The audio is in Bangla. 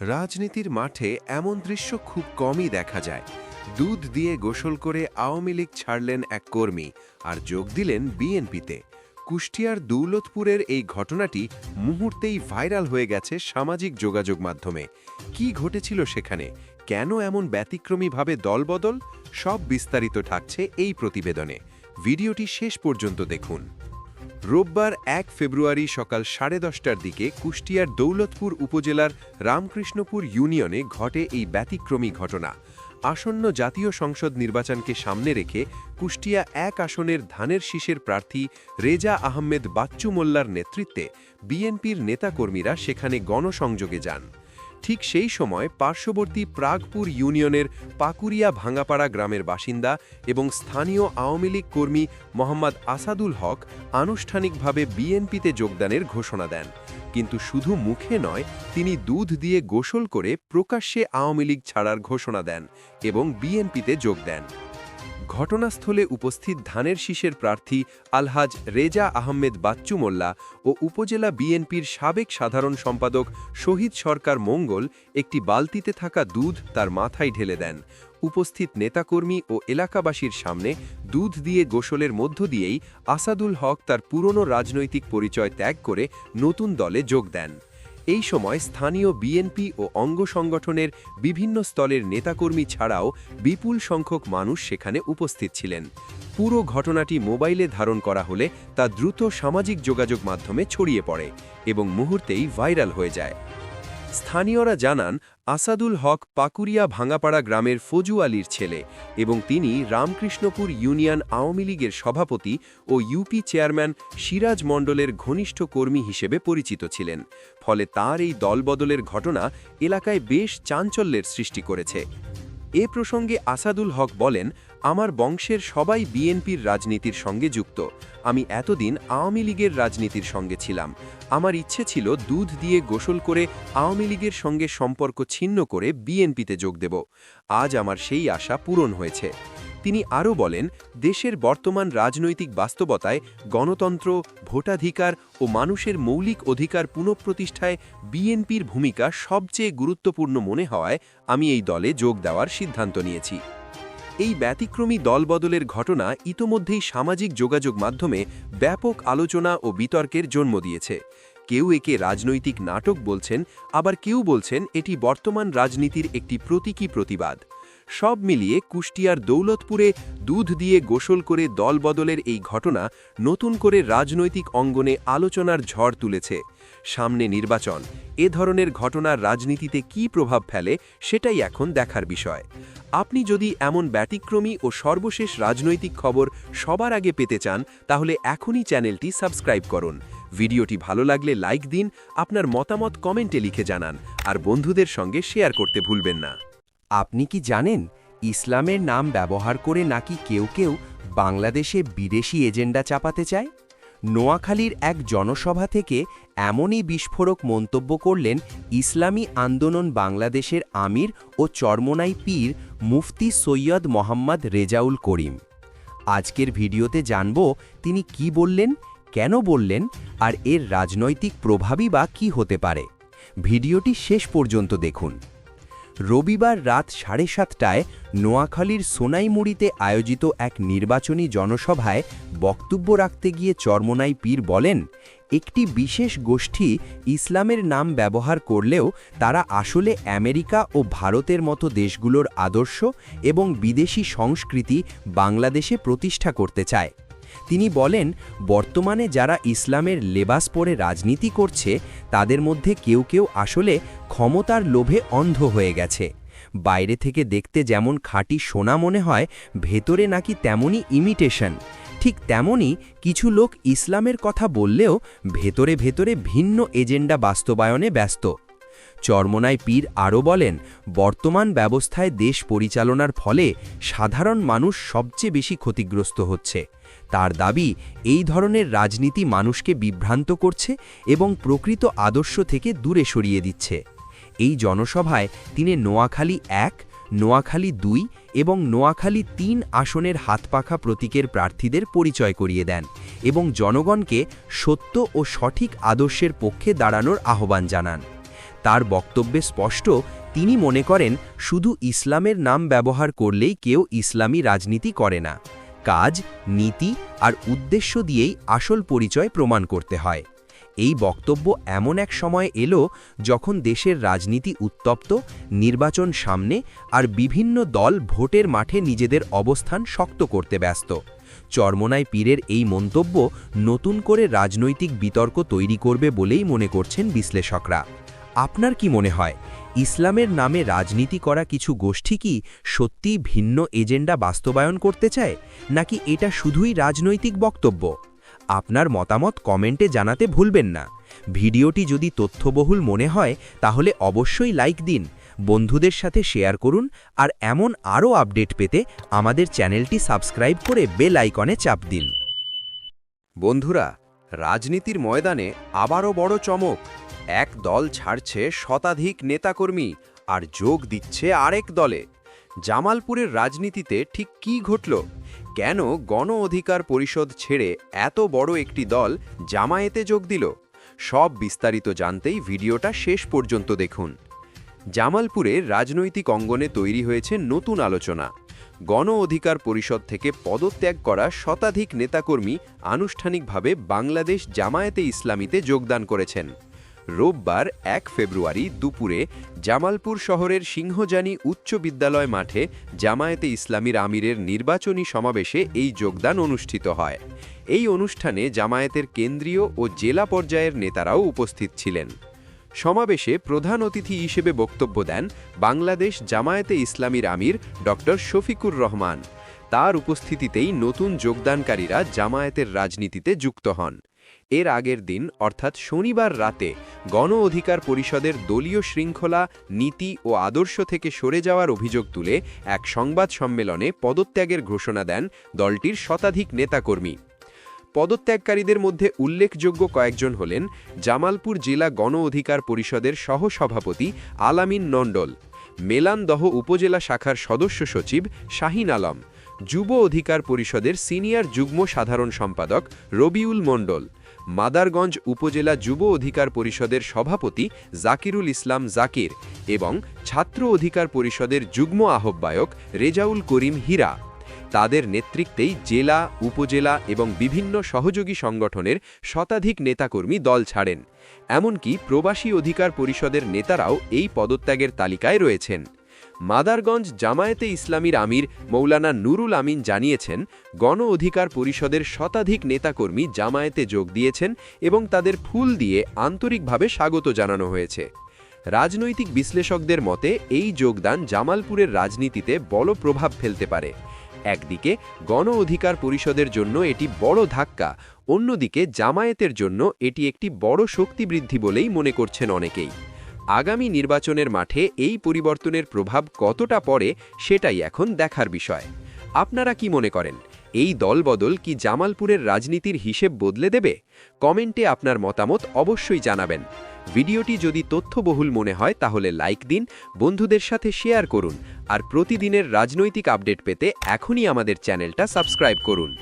রাজনীতির মাঠে এমন দৃশ্য খুব কমই দেখা যায়। দুধ দিয়ে গোসল করে আওয়ামী লীগ ছাড়লেন এক কর্মী আর যোগ দিলেন বিএনপিতে। কুষ্টিয়ার দৌলতপুরের এই ঘটনাটি মুহূর্তেই ভাইরাল হয়ে গেছে সামাজিক যোগাযোগ মাধ্যমে। কি ঘটেছিল সেখানে? কেন এমন ব্যতিক্রমীভাবে দলবদল? সব বিস্তারিত থাকছে এই প্রতিবেদনে। ভিডিওটি শেষ পর্যন্ত দেখুন। রোববার এক ফেব্রুয়ারি সকাল সাড়ে দশটার দিকে কুষ্টিয়ার দৌলতপুর উপজেলার রামকৃষ্ণপুর ইউনিয়নে ঘটে এই ব্যতিক্রমী ঘটনা। আসন্ন জাতীয় সংসদ নির্বাচনকে সামনে রেখে কুষ্টিয়া এক আসনের ধানের শীষের প্রার্থী রেজা আহমেদ বাচ্চু মোল্লার নেতৃত্বে বিএনপির নেতাকর্মীরা সেখানে গণসংযোগে যান। ঠিক সেই সময় পার্শ্ববর্তী প্রাগপুর ইউনিয়নের পাকুরিয়া ভাঙ্গাপাড়া গ্রামের বাসিন্দা এবং স্থানীয় আওয়ামী লীগ কর্মী মোহাম্মদ আসাদুল হক আনুষ্ঠানিকভাবে বিএনপিতে যোগদানের ঘোষণা দেন। কিন্তু শুধু মুখে নয়, তিনি দুধ দিয়ে গোসল করে প্রকাশ্যে আওয়ামী লীগ ছাড়ার ঘোষণা দেন এবং বিএনপিতে যোগ দেন। ঘটনাস্থলে উপস্থিত ধানের শীষের প্রার্থী আলহাজ রেজা আহমেদ বাচ্চু মোল্লা ও উপজেলা বিএনপির সাবেক সাধারণ সম্পাদক শহীদ সরকার মঙ্গল একটি বালতিতে থাকা দুধ তার মাথায় ঢেলে দেন। উপস্থিত নেতাকর্মী ও এলাকাবাসীর সামনে দুধ দিয়ে গোসলের মধ্য দিয়েই আসাদুল হক তার পুরনো রাজনৈতিক পরিচয় ত্যাগ করে নতুন দলে যোগ দেন। এই সময় স্থানীয় বিএনপি ও অঙ্গ সংগঠনের বিভিন্ন স্তরের নেতাকর্মী ছাড়াও বিপুল সংখ্যক মানুষ সেখানে উপস্থিত ছিলেন। পুরো ঘটনাটি মোবাইলে ধারণ করা হলে তা দ্রুত সামাজিক যোগাযোগ মাধ্যমে ছড়িয়ে পড়ে এবং মুহূর্তেই ভাইরাল হয়ে যায়। স্থানীয়রা জানান, আসাদুল হক পাকুরিয়া ভাঙাপাড়া গ্রামের ফজু আলীর ছেলে এবং তিনি রামকৃষ্ণপুর ইউনিয়ন আওয়ামী লীগের সভাপতি ও ইউপি চেয়ারম্যান সিরাজ মণ্ডলের ঘনিষ্ঠ কর্মী হিসেবে পরিচিত ছিলেন। ফলে তার এই দলবদলের ঘটনা এলাকায় বেশ চাঞ্চল্যের সৃষ্টি করেছে। এ প্রসঙ্গে আসাদুল হক বলেন আমার বংশের সবাই বিএনপির রাজনীতির সঙ্গে যুক্ত। আমি এতদিন আওয়ামী লীগের রাজনীতির সঙ্গে ছিলাম। আমার ইচ্ছে ছিল দুধ দিয়ে গোসল করে আওয়ামী লীগের সঙ্গে সম্পর্ক ছিন্ন করে বিএনপিতে যোগ দেব। আজ আমার সেই আশা পূরণ হয়েছে। তিনি আরও বলেন, দেশের বর্তমান রাজনৈতিক বাস্তবতায় গণতন্ত্র, ভোটাধিকার ও মানুষের মৌলিক অধিকার পুনঃপ্রতিষ্ঠায় বিএনপির ভূমিকা সবচেয়ে গুরুত্বপূর্ণ মনে হওয়ায় আমি এই দলে যোগ দেওয়ার সিদ্ধান্ত নিয়েছি। এই ব্যতিক্রমী দলবদলের ঘটনা ইতোমধ্যেই সামাজিক যোগাযোগ মাধ্যমে ব্যাপক আলোচনা ও বিতর্কের জন্ম দিয়েছে। কেউ একে রাজনৈতিক নাটক বলছেন, আবার কেউ বলছেন এটি বর্তমান রাজনীতির একটি প্রতীকী প্রতিবাদ। সব মিলিয়ে কুষ্টিয়ার দৌলতপুরে দুধ দিয়ে গোসল করে দলবদলের এই ঘটনা নতুন করে রাজনৈতিক অঙ্গনে আলোচনার ঝড় তুলেছে। সামনে নির্বাচন। এ ধরনের ঘটনার রাজনীতিতে কি প্রভাব ফেলে, সেটাই এখন দেখার বিষয়। আপনি যদি এমন ব্যতিক্রমী ও সর্বশেষ রাজনৈতিক খবর সবার আগে পেতে চান, তাহলে এখনই চ্যানেলটি সাবস্ক্রাইব করুন। ভিডিওটি ভালো লাগলে লাইক দিন, আপনার মতামত কমেন্টে লিখে জানান, আর বন্ধুদের সঙ্গে শেয়ার করতে ভুলবেন না। আপনি কি জানেন, ইসলামের নাম ব্যবহার করে নাকি কেউ কেউ বাংলাদেশে বিদেশি এজেন্ডা চাপাতে চায়? নোয়াখালীর এক জনসভা থেকে এমনই বিস্ফোরক মন্তব্য করলেন ইসলামী আন্দোলন বাংলাদেশের আমির ও চরমনাই পীর মুফতি সৈয়দ মোহাম্মদ রেজাউল করিম। আজকের ভিডিওতে জানব তিনি কি বললেন, কেন বললেন, আর এর রাজনৈতিক প্রভাবই বা কী হতে পারে। ভিডিওটি শেষ পর্যন্ত দেখুন। রবিবার রাত সাড়ে সাতটায় নোয়াখালীর সোনাইমুড়িতে আয়োজিত এক নির্বাচনী জনসভায় বক্তব্য রাখতে গিয়ে চরমনাই পীর বলেন, একটি বিশেষ গোষ্ঠী ইসলামের নাম ব্যবহার করলেও তারা আসলে আমেরিকা ও ভারতের মতো দেশগুলোর আদর্শ এবং বিদেশি সংস্কৃতি বাংলাদেশে প্রতিষ্ঠা করতে চায়। তিনি বলেন, বর্তমানে যারা ইসলামের লেবাস পরে রাজনীতি করছে, তাদের মধ্যে কেউ কেউ আসলে ক্ষমতার লোভে অন্ধ হয়ে গেছে। বাইরে থেকে দেখতে যেমন খাঁটি সোনা মনে হয়, ভেতরে নাকি তেমনই ইমিটেশন ঠিক তেমনই কিছু লোক ইসলামের কথা বললেও ভেতরে ভেতরে ভিন্ন এজেন্ডা বাস্তবায়নে ব্যস্ত। চরমনায় পীর আরও বলেন, বর্তমান ব্যবস্থায় দেশ পরিচালনার ফলে সাধারণ মানুষ সবচেয়ে বেশি ক্ষতিগ্রস্ত হচ্ছে। তার দাবি, এই ধরনের রাজনীতি মানুষকে বিভ্রান্ত করছে এবং প্রকৃত আদর্শ থেকে দূরে সরিয়ে দিচ্ছে। এই জনসভায় তিনি নোয়াখালী এক, নোয়াখালী দুই এবং নোয়াখালী তিন আসনের হাতপাখা প্রতীকের প্রার্থীদের পরিচয় করিয়ে দেন এবং জনগণকে সত্য ও সঠিক আদর্শের পক্ষে দাঁড়ানোর আহ্বান জানান। তার বক্তব্যে স্পষ্ট, তিনি মনে করেন, শুধু ইসলামের নাম ব্যবহার করলেই কেউ ইসলামী রাজনীতি করে না। কাজ, নীতি আর উদ্দেশ্য দিয়েই আসল পরিচয় প্রমাণ করতে হয়। এই বক্তব্য এমন এক সময় এলো যখন দেশের রাজনীতি উত্তপ্ত, নির্বাচন সামনে আর বিভিন্ন দল ভোটের মাঠে নিজেদের অবস্থান শক্ত করতে ব্যস্ত। চরমনায় পীরের এই মন্তব্য নতুন করে রাজনৈতিক বিতর্ক তৈরি করবে বলেই মনে করছেন বিশ্লেষকরা। আপনার কি মনে হয়, ইসলামের নামে রাজনীতি করা কিছু গোষ্ঠী কি সত্যিই ভিন্ন এজেন্ডা বাস্তবায়ন করতে চায়, নাকি এটা শুধুই রাজনৈতিক বক্তব্য? আপনার মতামত কমেন্টে জানাতে ভুলবেন না। ভিডিওটি যদি তথ্যবহুল মনে হয়, তাহলে অবশ্যই লাইক দিন, বন্ধুদের সাথে শেয়ার করুন, আর এমন আরও আপডেট পেতে আমাদের চ্যানেলটি সাবস্ক্রাইব করে বেল আইকনে চাপ দিন। বন্ধুরা, রাজনীতির ময়দানে আবারও বড় চমক। এক দল ছাড়ছে শতাধিক নেতাকর্মী আর যোগ দিচ্ছে আরেক দলে। জামালপুরের রাজনীতিতে ঠিক কি ঘটল? কেন গণ অধিকার পরিষদ ছেড়ে এত বড় একটি দল জামায়াতে যোগ দিল? সব বিস্তারিত জানতেই ভিডিওটা শেষ পর্যন্ত দেখুন। জামালপুরে রাজনৈতিক অঙ্গনে তৈরি হয়েছে নতুন আলোচনা। গণ অধিকার পরিষদ থেকে পদত্যাগ করা শতাধিক নেতাকর্মী আনুষ্ঠানিকভাবে বাংলাদেশ জামায়াতে ইসলামীতে যোগদান করেছেন। রোববার এক ফেব্রুয়ারি দুপুরে জামালপুর শহরের সিংহজানি উচ্চ বিদ্যালয় মাঠে জামায়াতে ইসলামীর আমিরের নির্বাচনী সমাবেশে এই যোগদান অনুষ্ঠিত হয়। এই অনুষ্ঠানে জামায়াতের কেন্দ্রীয় ও জেলা পর্যায়ের নেতারাও উপস্থিত ছিলেন। সমাবেশে প্রধান অতিথি হিসেবে বক্তব্য দেন বাংলাদেশ জামায়াতে ইসলামীর আমির ড শফিকুর রহমান। তার উপস্থিতিতেই নতুন যোগদানকারীরা জামায়াতের রাজনীতিতে যুক্ত হন। এর আগের দিন, অর্থাৎ শনিবার রাতে, গণ অধিকার পরিষদের দলীয় শৃঙ্খলা, নীতি ও আদর্শ থেকে সরে যাওয়ার অভিযোগ তুলে এক সংবাদ সম্মেলনে পদত্যাগের ঘোষণা দেন দলটির শতাধিক নেতাকর্মী। পদত্যাগকারীদের মধ্যে উল্লেখযোগ্য কয়েকজন হলেন জামালপুর জেলা গণ অধিকার পরিষদের সহসভাপতি আলামিন নন্ডল, মেলানদহ উপজেলা শাখার সদস্য সচিব শাহিন আলম, যুব অধিকার পরিষদের সিনিয়র যুগ্ম সাধারণ সম্পাদক রবিউল মণ্ডল। মাদারগঞ্জ উপজেলা যুব অধিকার পরিষদের সভাপতি জাকিরুল ইসলাম জাকির এবং ছাত্র অধিকার পরিষদের যুগ্ম আহ্বায়ক রেজাউল করিম হীরা। তাদের নেতৃত্বেই জেলা, উপজেলা এবং বিভিন্ন সহযোগী সংগঠনের শতাধিক নেতাকর্মী দল ছাড়েন। এমনকি প্রবাসী অধিকার পরিষদের নেতারাও এই পদত্যাগের তালিকায় রয়েছেন। মাদারগঞ্জ জামায়াতে ইসলামীর আমির মৌলানা নুরুল আমিন জানিয়েছেন, গণ অধিকার পরিষদের শতাধিক নেতাকর্মী জামায়াতে যোগ দিয়েছেন এবং তাদের ফুল দিয়ে আন্তরিকভাবে স্বাগত জানানো হয়েছে। রাজনৈতিক বিশ্লেষকদের মতে, এই যোগদান জামালপুরের রাজনীতিতে বড় প্রভাব ফেলতে পারে। একদিকে, গণ অধিকার পরিষদের জন্য এটি বড় ধাক্কা, অন্যদিকে জামায়াতের জন্য এটি একটি বড় শক্তি বৃদ্ধি বলেই মনে করছেন অনেকেই। আগামী নির্বাচনের মাঠে এই পরিবর্তনের প্রভাব কতটা পড়ে সেটাই এখন দেখার বিষয়। আপনারা কি মনে করেন, এই দলবদল কি জামালপুরের রাজনীতির হিসেব বদলে দেবে? কমেন্টে আপনার মতামত অবশ্যই জানাবেন। ভিডিওটি যদি তথ্যবহুল মনে হয় তাহলে লাইক দিন, বন্ধুদের সাথে শেয়ার করুন, আর প্রতিদিনের রাজনৈতিক আপডেট পেতে এখনই আমাদের চ্যানেলটা সাবস্ক্রাইব করুন।